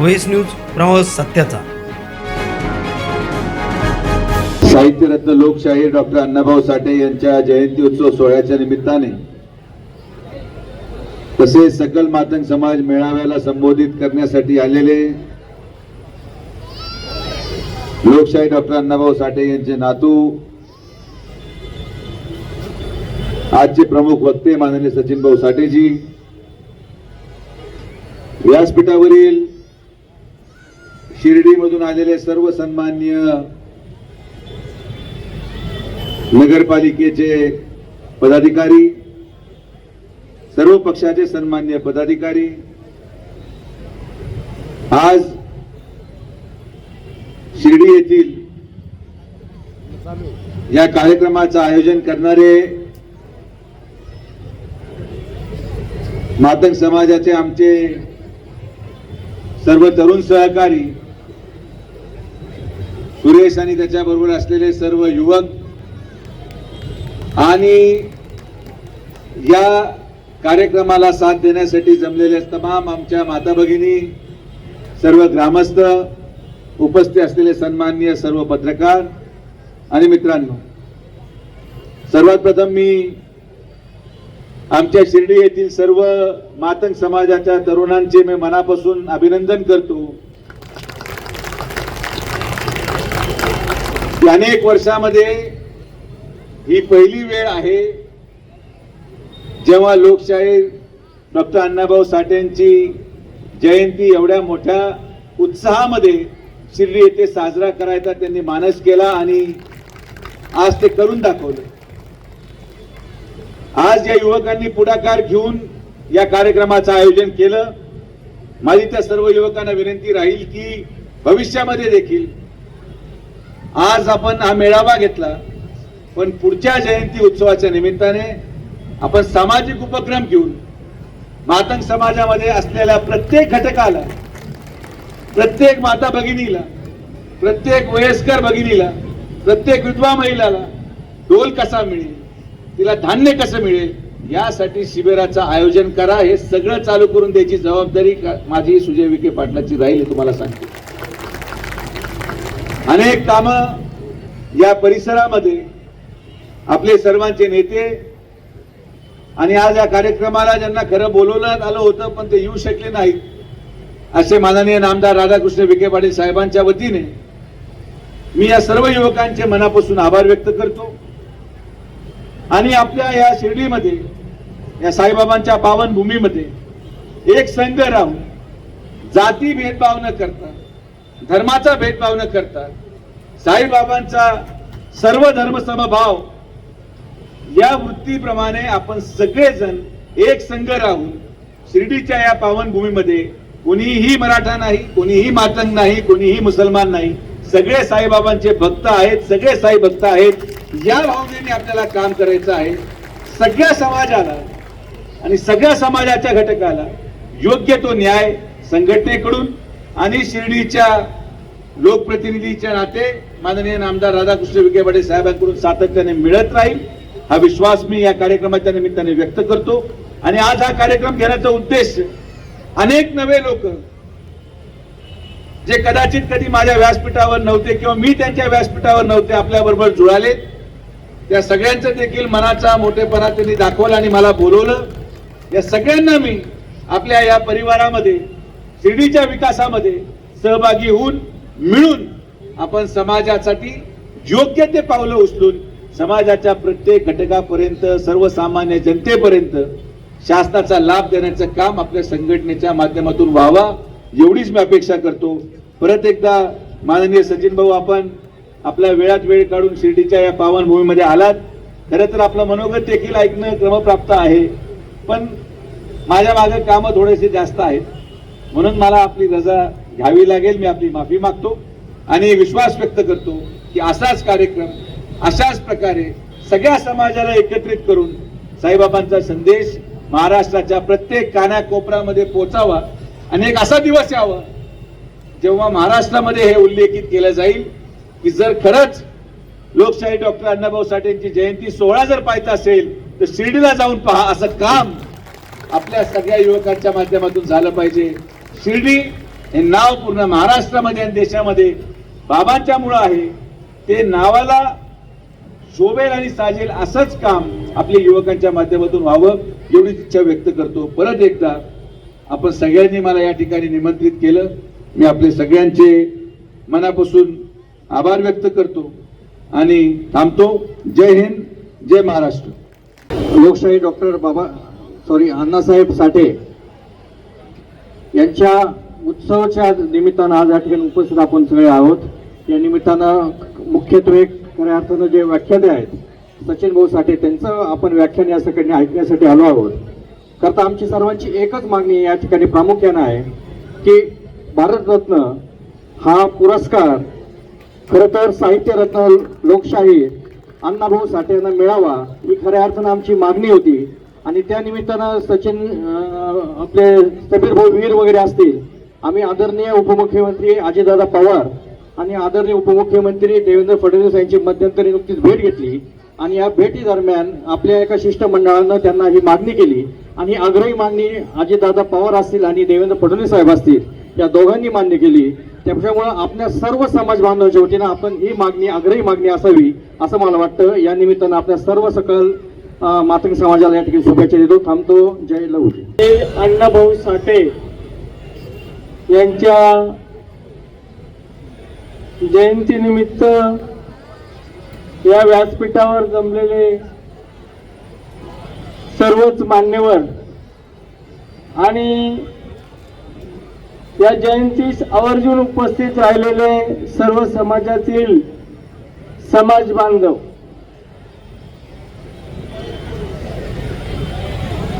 Voice news प्रवास सत्याचा. साहित्यरत्न लोकशाहीर डॉक्टर अण्णाभाऊ साठे यांच्या जयंती उत्सव सोहळ्याच्या निमित्ताने तसेच सकल मातंग समाज मेळाव्याला संबोधित करण्यासाठी आलेले लोकशाही डॉक्टर अण्णाभाऊ साठे यांचे नातू आजचे प्रमुख वक्ते माननीय सचिन भाऊ साठेजी व्यासपीठावरील शिर्डीमधून आलेले सर्व सन्मान्य नगरपालिकेचे पदाधिकारी सर्व पक्षाचे सन्मान्य पदाधिकारी आज शिर्डी येथील या कार्यक्रमाचं आयोजन करणारे मातंग समाजाचे आमचे सर्व तरुण सहकारी सुरेश आणि त्याच्याबरोबर असलेले सर्व युवक आणि या कार्यक्रमाला साथ देण्यासाठी जमलेले तमाम आमच्या माता भगिनी सर्व ग्रामस्थ उपस्थित असलेले सन्माननीय सर्व पत्रकार आणि मित्रांनो सर्वात प्रथम मी आमच्या शिर्डी येथील सर्व मातंग समाजाच्या तरुणांचे मी मनापासून अभिनंदन करतो. अनेक वर्षामध्ये ही पहिली वेळ आहे जेव्हा लोकशाही डॉक्टर अण्णाभाऊ साठेंची जयंती एवढ्या मोठ्या उत्साहामध्ये शिर्डी येथे साजरा करायचा त्यांनी मानस केला आणि आज ते करून दाखवलं. आज या युवकांनी पुढाकार घेऊन या कार्यक्रमाचं आयोजन केलं. माझी त्या सर्व युवकांना विनंती राहील की भविष्यामध्ये देखील आज आपण हा मेळावा घेतला पण पुढच्या जयंती उत्सवाच्या निमित्ताने आपण सामाजिक उपक्रम घेऊन मातंग समाजामध्ये असलेल्या प्रत्येक घटकाला प्रत्येक माता भगिनीला प्रत्येक वयस्कर भगिनीला प्रत्येक विधवा महिलाला डोल कसा मिळेल तिला धान्य कसं मिळेल यासाठी शिबिराचं आयोजन करा. हे सगळं चालू करून द्यायची जबाबदारी का- माझी सुजय विखे पाटलाची राहील हे तुम्हाला सांगतो. अनेक काम या परिसरामध्ये आपले सर्वांचे नेते आणि आज या कार्यक्रमाला ज्यांना खरं बोलवण्यात आलं होतं पण ते येऊ शकले नाहीत असे माननीय नामदार राधाकृष्ण विखे पाटील साहेबांच्या वतीने मी या सर्व युवकांचे मनापासून आभार व्यक्त करतो. आणि आपल्या या शिर्डीमध्ये या साईबाबांच्या पावन भूमीमध्ये एक संघ राहून जाती भेदभाव न करता धर्माचा भेदभाव न करता साईबाबांचा सर्व धर्मसमभाव या वृत्तीप्रमाणे आपण सगळेजण एक संघ राहून शिर्डीच्या या पावनभूमीमध्ये कोणीही मराठा नाही कोणीही मातंग नाही कोणीही मुसलमान नाही सगळे साईबाबांचे भक्त आहेत सगळे साई भक्त आहेत. या भावनेने आपल्याला काम करायचं आहे. सगळ्या समाजाला आणि सगळ्या समाजाच्या घटकाला योग्य तो न्याय संघटनेकडून आणि शिर्डीच्या लोकप्रतिनिधीच्या नाते माननीय नामदार राधाकृष्ण विखे पाटील साहेबांकडून सातत्याने मिळत राहील. हा विश्वास मी या कार्यक्रमाच्या निमित्ताने व्यक्त करतो. आणि आज हा कार्यक्रम घेण्याचा उद्देश अनेक नवे लोक जे कदाचित कधी माझ्या व्यासपीठावर नव्हते किंवा मी त्यांच्या व्यासपीठावर नव्हते आपल्या बरोबर जुळाले. त्या सगळ्यांचं देखील मनाचा मोठेपणा त्यांनी दाखवला आणि मला बोलवलं. या सगळ्यांना मी आपल्या या परिवारामध्ये शिर्डीच्या विकासामध्ये सहभागी होऊन मिळून आपण समाजासाठी योग्य ते पावलं उचलून समाजाच्या प्रत्येक घटकापर्यंत सर्वसामान्य जनतेपर्यंत शासनाचा लाभ देण्याचं काम आपल्या संघटनेच्या माध्यमातून व्हावा एवढीच मी अपेक्षा करतो. परत एकदा माननीय सचिन भाऊ आपण आपल्या वेळात वेळ काढून शिर्डीच्या या पावनभूमीमध्ये आलात. खरं तर आपलं मनोगत देखील ऐकणं क्रमप्राप्त आहे. पण माझ्या मागे कामं थोडेसे जास्त आहेत. म्हणून मला आपली रजा घ्यावी लागेल मी आपली माफी मागतो. आणि विश्वास व्यक्त करतो की असाच कार्यक्रम अशाच प्रकारे सगळ्या समाजाला एकत्रित करून साईबाबांचा संदेश महाराष्ट्राच्या प्रत्येक कानाकोपऱ्यामध्ये पोचावा. आणि एक असा दिवस यावा जेव्हा महाराष्ट्रामध्ये हे उल्लेखित केलं जाईल की जर खरंच लोकशाही डॉक्टर अण्णाभाऊ साठेंची जयंती सोहळा जर पाहायचा असेल तर शिर्डीला जाऊन पहा असं काम आपल्या सगळ्या युवकांच्या माध्यमातून झालं पाहिजे. शिर्डी हे नाव पूर्ण महाराष्ट्रामध्ये आणि देशामध्ये बाबांच्या मुळं आहे. ते नावाला शोभेल आणि साजेल असंच काम आपल्या युवकांच्या माध्यमातून व्हावं एवढीच इच्छा व्यक्त करतो. परत एकदा आपण सगळ्यांनी मला या ठिकाणी निमंत्रित केलं. मी आपले सगळ्यांचे मनापासून आभार व्यक्त करतो आणि थांबतो. जय हिंद जय महाराष्ट्र. लोकशाही डॉक्टर बाबा सॉरी अण्णासाहेब साठे यांच्या उत्सवाच्या निमित्तानं आज या ठिकाणी उपस्थित आपण सगळे आहोत. या निमित्तानं मुख्यत्वे खऱ्या अर्थानं जे व्याख्याते आहेत सचिन भाऊ साठे त्यांचं आपण व्याख्यान या सगळ्यांनी ऐकण्यासाठी आलो आहोत. करता आमची सर्वांची एकच मागणी या ठिकाणी प्रामुख्यानं आहे की भारतरत्न हा पुरस्कार खरं तर साहित्यरत्न लोकशाही अण्णाभाऊ साठे यांना मिळावा ही खऱ्या अर्थानं आमची मागणी होती. आणि त्या निमित्तानं सचिन आपले समीर भाऊ वीर वगैरे असतील. आम्ही आदरणीय उपमुख्यमंत्री अजितदादा पवार आणि आदरणीय उपमुख्यमंत्री देवेंद्र फडणवीस यांची मध्यंतरी नुकतीच भेट घेतली. आणि या भेटी दरम्यान आपल्या एका शिष्टमंडळानं त्यांना ही मागणी केली. आणि आग्रही मागणी अजितदादा पवार असतील आणि देवेंद्र फडणवीस साहेब असतील या दोघांनी मान्य केली. त्याच्यामुळं आपल्या सर्व समाज बांधवांच्या वतीनं आपण ही मागणी आग्रही मागणी असावी असं मला वाटतं. या निमित्तानं आपल्या सर्व सकल मातंग समाजाला या ठिकाणी शुभेच्छा देतो. थांबतो. जय लवजी ते अण्णाभाऊ साठे यांच्या जयंतीनिमित्त या व्यासपीठावर जमलेले सर्वच मान्यवर आणि या जयंतीस आवर्जून उपस्थित राहिलेले सर्व समाजातील समाज बांधव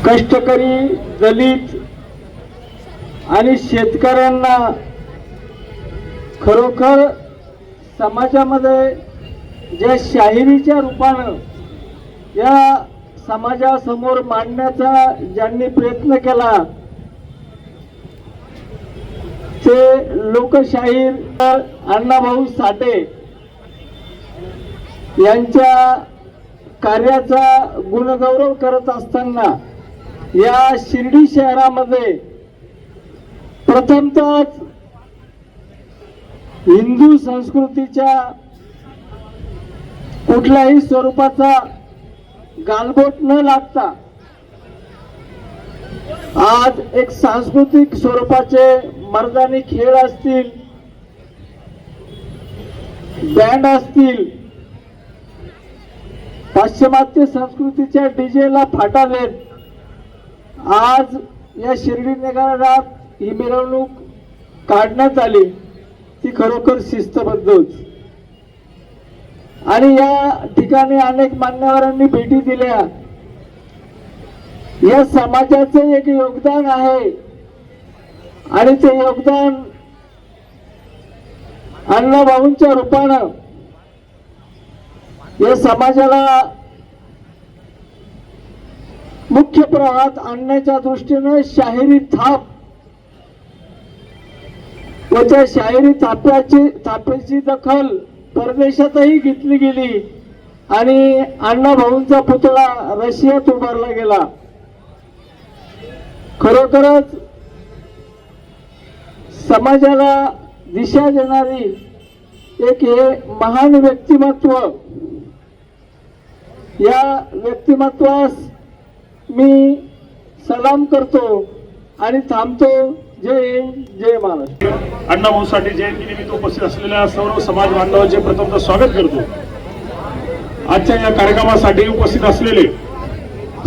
कष्टकरी दलित आणि शेतकऱ्यांना खरोखर समाजामध्ये ज्या शाहिरीच्या रूपानं या समाजासमोर मांडण्याचा ज्यांनी प्रयत्न केला ते लोकशाहीर अण्णाभाऊ साठे यांच्या कार्याचा गुणगौरव करत असताना या शिर्डी शहरामध्ये प्रथमतच हिंदू संस्कृतीच्या कुठल्याही स्वरूपाचा गालबोट न लागता आज एक सांस्कृतिक स्वरूपाचे मर्दानी खेळ असतील बँड असतील पाश्चिमात्य संस्कृतीच्या डीजेला फाटावेत आज या शिर्डी नगरात ही मिरवणूक काढण्यात आली. ती खरोखर शिस्तबद्ध आणि या ठिकाणी अनेक मान्यवरांनी भेटी दिल्या. या समाजाचे एक योगदान आहे. आणि ते योगदान अण्णाभाऊंच्या रूपानं या समाजाला मुख्य प्रवाहात आणण्याच्या दृष्टीनं शाहिरी थाप त्याच्या त्या शाहिरी ताप्याची दखल परदेशातही घेतली गेली. आणि अण्णाभाऊंचा पुतळा रशियात उभारला गेला. खरोखरच समाजाला दिशा देणारी एक हे महान व्यक्तिमत्व. या व्यक्तिमत्वास मी सलाम करतो आणि थांबतो. जय हिंद जय महाराष्ट्र. अण्णाभाऊ साठे जयंतीनिमित्त उपस्थित असलेल्या सर्व समाज बांधवांचे प्रथमतः स्वागत करतो. आजच्या या कार्यक्रमासाठी उपस्थित असलेले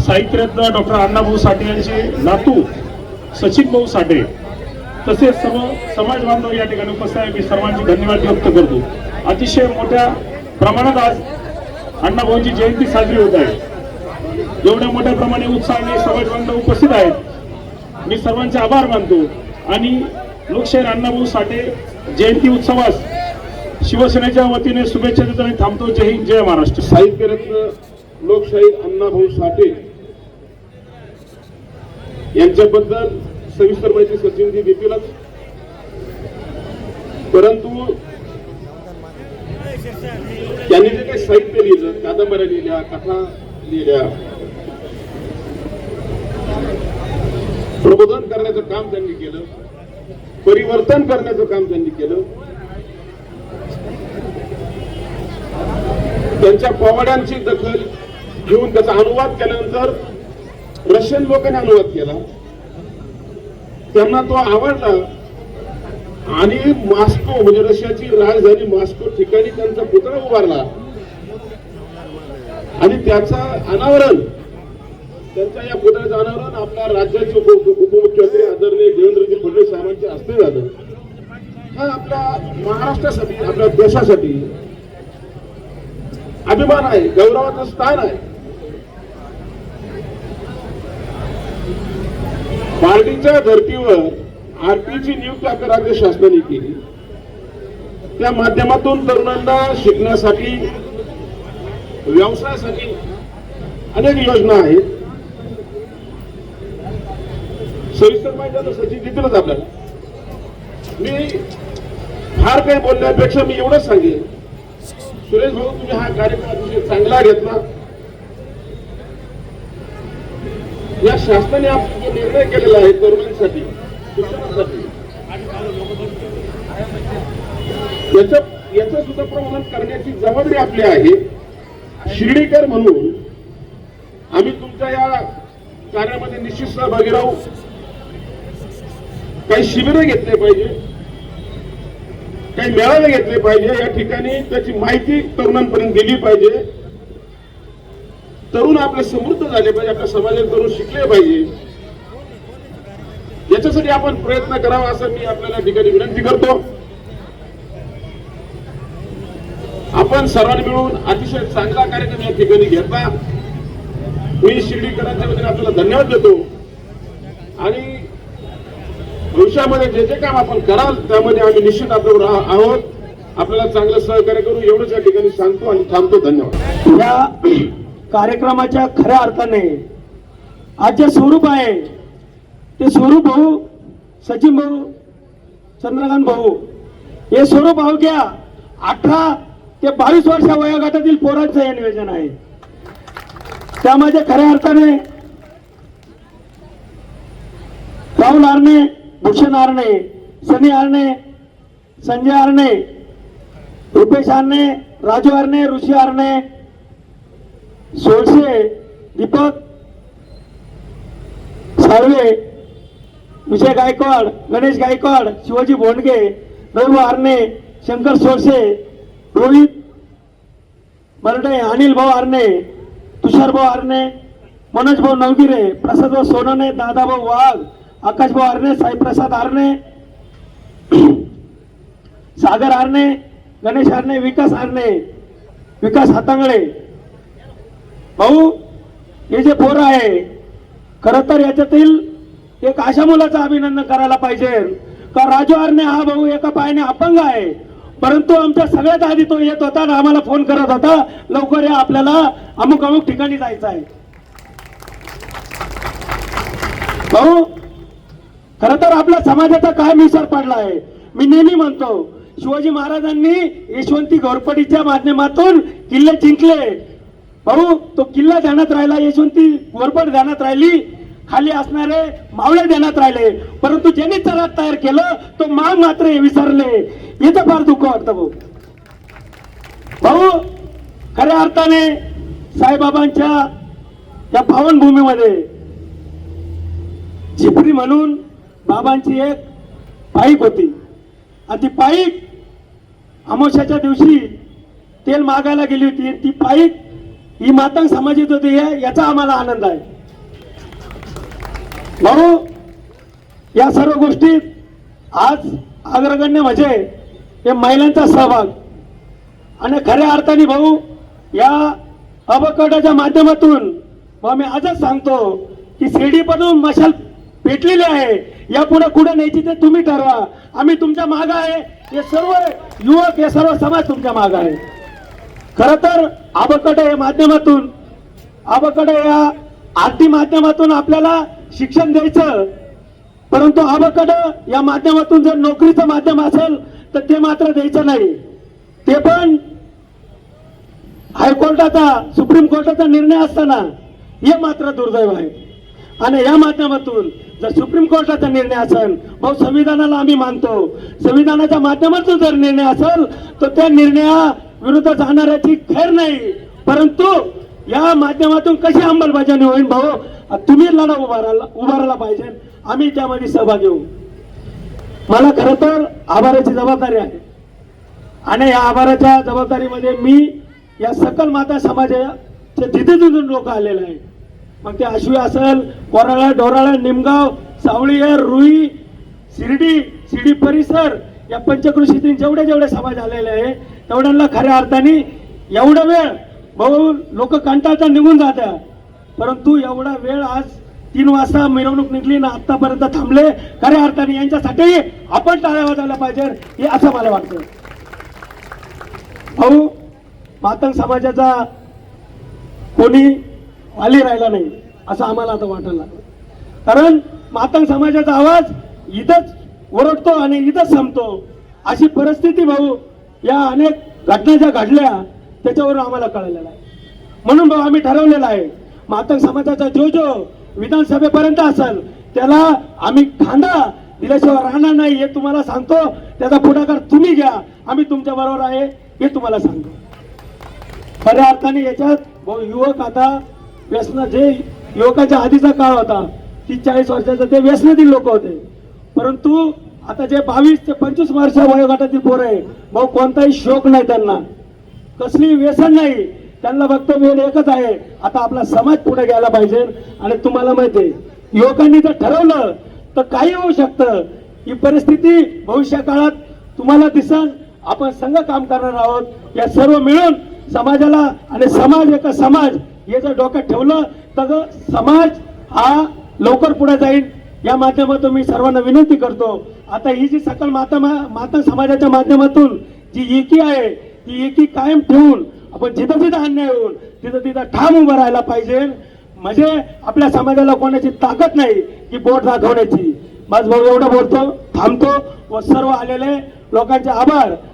साहित्यरत्न डॉक्टर अण्णाभाऊ साठे यांचे नातू सचिन भाऊ साठे तसेच सर्व समाज बांधव या ठिकाणी उपस्थित आहे. मी सर्वांची धन्यवाद व्यक्त करतो. अतिशय मोठ्या प्रमाणात आज अण्णाभाऊंची जयंती साजरी होत आहे. एवढ्या मोठ्या प्रमाणे उत्साहाने समाज बांधव उपस्थित आहेत. मी सर्वांचे आभार मानतो. आणि लोकशाहीर अण्णाभाऊ साठे जयंती उत्सवास शिवसेनेच्या वतीने शुभेच्छा देतो आणि थांबतो. जय हिंद जय महाराष्ट्र. साहित्यरत्न लोकशाहीर अण्णाभाऊ साठे यांच्याबद्दल सविस्तर माहिती सचिनजी देतीलच. परंतु त्यांनी जे काही साहित्य लिहिलं कादंबऱ्या लिहिल्या कथा लिहिल्या प्रबोधन करण्याचं काम त्यांनी केलं परिवर्तन करण्याचं काम त्यांनी केलं. त्यांच्या पोवाड्यांची दखल घेऊन त्याचा अनुवाद केल्यानंतर रशियन लोकांनी अनुवाद केला. त्यांना तो आवडला. आणि मॉस्को म्हणजे रशियाची राजधानी मॉस्को ठिकाणी त्यांचा पुतळा उभारला. आणि त्याचा अनावरण त्यांच्या या पुतळ्याचं अनावरण आपल्या राज्याचे उपमुख्यमंत्री आदरणीय देवेंद्रजी फडणवीस साहेबांच्या हस्ते झालं हा आपल्या महाराष्ट्रासाठी आपल्या देशासाठी अभिमान आहे गौरवाचं स्थान आहे. पार्टीच्या धर्तीवर आरपीची नियुक्ती आपल्या राज्य शासनाने केली. त्या माध्यमातून तरुणांना शिकण्यासाठी व्यवसायासाठी अनेक योजना आहेत. सविस्तर माहिती आता सचिन देतीलच आपल्याला. मी फार काही बोलण्यापेक्षा मी एवढंच सांगेन. सुरेश भाऊ तुम्ही हा कार्यक्रम अतिशय चांगला घेतला. या शासनाने आपण जो निर्णय केलेला आहे तरुणांसाठी शिक्षणासाठी याचं याच सुद्धा प्रमाण करण्याची जबाबदारी आपली आहे. शिर्डीकर म्हणून आम्ही तुमच्या या कार्यामध्ये निश्चित सहभागी राहू. काही शिबिरं घेतले पाहिजे. काही मेळावे घेतले पाहिजे. या ठिकाणी त्याची माहिती तरुणांपर्यंत गेली पाहिजे. तरुण आपले समृद्ध झाले पाहिजे. आपल्या समाजात तरुण शिकले पाहिजे. याच्यासाठी आपण प्रयत्न करावा असं मी आपल्याला ठिकाणी विनंती करतो. आपण सर्वांनी मिळून अतिशय चांगला कार्यक्रम या ठिकाणी घेतला. मी शिर्डीकरांच्या वतीने आपल्याला धन्यवाद देतो. आणि भविष्यामध्ये जे जे काम आपण कराल त्यामध्ये आम्ही निश्चित आपल्यावर आहोत. आपल्याला चांगलं सहकार्य करू एवढंच या ठिकाणी सांगतो आणि थांबतो. धन्यवाद. या कार्यक्रमाच्या खऱ्या अर्थाने आज जे स्वरूप आहे ते स्वरूप भाऊ सचिन भाऊ चंद्रकांत भाऊ हे स्वरूप अवघ्या अठरा ते बावीस वर्ष वयोगटातील पोरांचं हे नियोजन आहे. त्यामध्ये खऱ्या अर्थाने राहुल आरणे भूषण आरणे सनी आरणे संजय आरणे रुपेश आरणे राजू आरणे ऋषी आरणे सोळशे दीपक साळवे विजय गायकवाड गणेश गायकवाड शिवाजी भोंडगे रघु आरणे शंकर सोळशे रोहित मरडे अनिल भाऊ आरणे तुषार भाऊ आरणे मनोज भाऊ नवगिरे प्रसाद भाऊ सोनवणे दादाभाऊ वाघ आकाशभाऊ आरणे साईप्रसाद आरणे सागर आरणे गणेश आरणे विकास आरणे विकास हातांगळे. भाऊ हे जे पोरं आहे खर तर याच्यातील एक अशा मुलाचं अभिनंदन करायला पाहिजे. का राजू आरणे हा भाऊ एका पायाने अपंग आहे. परंतु आमच्या सगळ्यात आधी तो येत होता आणि आम्हाला फोन करत होता लवकर या आपल्याला अमुक अमुक ठिकाणी जायचं आहे. भाऊ खर तर आपल्या समाजाचा काय विसर पडला आहे मी नेहमी म्हणतो शिवाजी महाराजांनी यशवंती घोरपडीच्या माध्यमातून किल्ले जिंकले. भाऊ तो किल्ला ध्यानात राहिला यशवंती घोरपड ध्यानात राहिली. खाली असणारे मावळे ध्यानात राहिले. परंतु ज्यांनी चरात तयार केलं तो माग मात्र हे विसरले. याचं फार दुःख वाटतं भाऊ. भाऊ खऱ्या अर्थाने साईबाबांच्या या पावनभूमीमध्ये झिपरी म्हणून बाबांची एक पाईक होती. आणि ती पाईप अमोशाच्या दिवशी तेल मागायला गेली होती. ती पाईप ही मातंग समाजित होती. हे- याचा आम्हाला आनंद आहे. भाऊ या सर्व गोष्टीत आज अग्रगण्य म्हणजे हे महिलांचा सहभाग. आणि खऱ्या अर्थाने भाऊ या अबकटाच्या माध्यमातून भाऊ मी आजच सांगतो की शिर्डीपासून मशाल पेटलेली आहे. यापुढे कुठे न्यायची ते तुम्ही ठरवा. आम्ही तुमच्या माग आहे. हे सर्व युवक हे सर्व समाज तुमच्या माग आहे. खर तर आबकट या माध्यमातून. आबकट या आरती माध्यमातून आपल्याला शिक्षण द्यायचं. परंतु आबकट या माध्यमातून जर नोकरीचं माध्यम असेल तर ते मात्र द्यायचं नाही. ते पण हायकोर्टाचा सुप्रीम कोर्टाचा निर्णय असताना हे मात्र दुर्दैव आहे. आणि या माध्यमातून जर सुप्रीम कोर्टाचा निर्णय असेल भाऊ संविधानाला आम्ही मानतो. संविधानाच्या माध्यमातून जर निर्णय असेल तर त्या निर्णया विरुद्ध जाणाऱ्याची खैर नाही. परंतु या माध्यमातून कशी अंमलबजावणी होईल भाऊ? तुम्ही लढा उभारायला उभारायला पाहिजे. आम्ही त्यामध्ये सहभागी होऊ. मला खरं तर आभाराची जबाबदारी आहे. आणि या आभाराच्या जबाबदारीमध्ये मी या सकल माता समाजाचे तिथे तिथून लोक आलेले आहेत. मग ते आश्वी असेल कोराळा डोराळा निमगाव सावळीयर रुई शिर्डी शिर्डी परिसर या पंचकृषीतील जेवढे जेवढे सभा झालेल्या आहे तेवढ्यांना खऱ्या अर्थाने एवढा वेळ भाऊ लोक कंटाळता निघून जात्या. परंतु एवढा वेळ आज तीन वाजता मिरवणूक निघली ना आतापर्यंत थांबले. खऱ्या अर्थाने यांच्यासाठी आपण टाळ्या वाजवल्या पाहिजे हे असं मला वाटतं. भाऊ मातंग समाजाचा कोणी आली राहिला नाही असं आम्हाला आता वाटायला लागलं कारण मातंग समाजाचा आवाज इथंच ओरडतो आणि इथंच संपतो. अशी परिस्थिती भाऊ या अनेक घटना ज्या घडल्या त्याच्यावरून आम्हाला कळलेलं आहे म्हणून भाऊ आम्ही ठरवलेलं आहे मातंग समाजाचा जो जो विधानसभेपर्यंत असेल त्याला आम्ही खांदा दिल्याशिवाय राहणार नाही हे तुम्हाला सांगतो. त्याचा पुढाकार तुम्ही घ्या आम्ही तुमच्या बरोबर आहे हे तुम्हाला सांगतो. खऱ्या अर्थाने याच्यात भाऊ युवक आता व्यसन जे युवकाच्या आधीचा काळ होता तीस चाळीस वर्षाचा ते व्यसनातील लोक होते. परंतु आता जे बावीस ते पंचवीस वर्ष वयोगटातील पोरं आहे भाऊ कोणताही शोक नाही त्यांना. कसली व्यसन नाही. त्यांना फक्त वेळ एकच आहे आता आपला समाज पुढे गेला पाहिजे. आणि तुम्हाला माहिती आहे युवकांनी जर ठरवलं तर काही होऊ शकतं. ही परिस्थिती भविष्या काळात तुम्हाला दिसन आपण संघ काम करणार आहोत. या सर्व मिळून समाजाला आणि समाज एका समाज हे जर डोक्यात ठेवलं तर समाज हा लवकर पुढे जाईल. या माध्यमातून मी सर्वांना विनंती करतो. आता ही जी सकल माता माता समाजाच्या माध्यमातून जी एकी आहे ती एकी कायम ठेवून आपण जिथं जिथं अन्याय होऊन तिथं तिथं ठाम उभं राहायला पाहिजे. म्हणजे आपल्या समाजाला कोणाची ताकद नाही की बोट दाखवण्याची. माझ भाऊ एवढं बोलतो थांबतो व सर्व आलेले लोकांचे आभार.